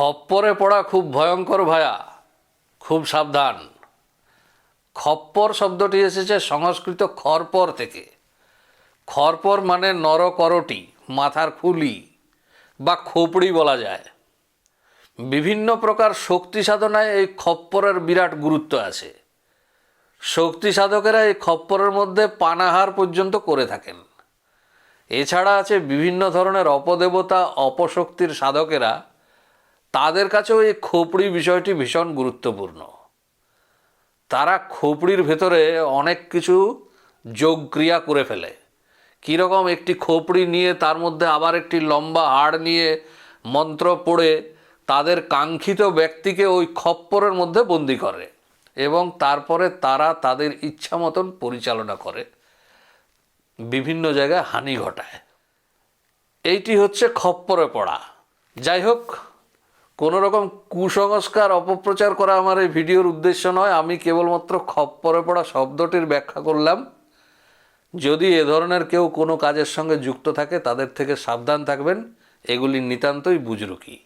খপ্পরে পড়া খুব ভয়ঙ্কর ভায়া, খুব সাবধান। খপ্পর শব্দটি এসেছে সংস্কৃত খরপর থেকে। খরপর মানে নরকরটি, মাথার খুলি বা খোপড়ি বলা যায়। বিভিন্ন প্রকার শক্তি সাধনায় এই খপ্পরের বিরাট গুরুত্ব আছে। শক্তি সাধকেরা এই খপ্পরের মধ্যে পানাহার পর্যন্ত করে থাকেন। এছাড়া আছে বিভিন্ন ধরনের অপদেবতা, অপশক্তির সাধকেরা তাদের কাছেও এই খোপড়ি বিষয়টি ভীষণ গুরুত্বপূর্ণ। তারা খোপড়ির ভেতরে অনেক কিছু যোগ ক্রিয়া করে ফেলে। কীরকম একটি খোপড়ি নিয়ে তার মধ্যে আবার একটি লম্বা হাড় নিয়ে মন্ত্র পড়ে তাদের কাঙ্ক্ষিত ব্যক্তিকে ওই খপ্পরের মধ্যে বন্দি করে এবং তারপরে তারা তাদের ইচ্ছা মতন পরিচালনা করে। বিভিন্ন জায়গায় হানি ঘটায়। এইটি হচ্ছে খপ্পরে পড়া। যাই হোক কোনো রকম কুসংস্কার, অপপ্রচার করা আমার এই ভিডিওর উদ্দেশ্য নয়। আমি কেবলমাত্র খপ্পরে পড়া শব্দটির ব্যাখ্যা করলাম। যদি এ ধরনের কেউ কোনো কাজের সঙ্গে যুক্ত থাকে, তাদের থেকে সাবধান থাকবেন। এগুলি নিতান্তই বুজরুকি।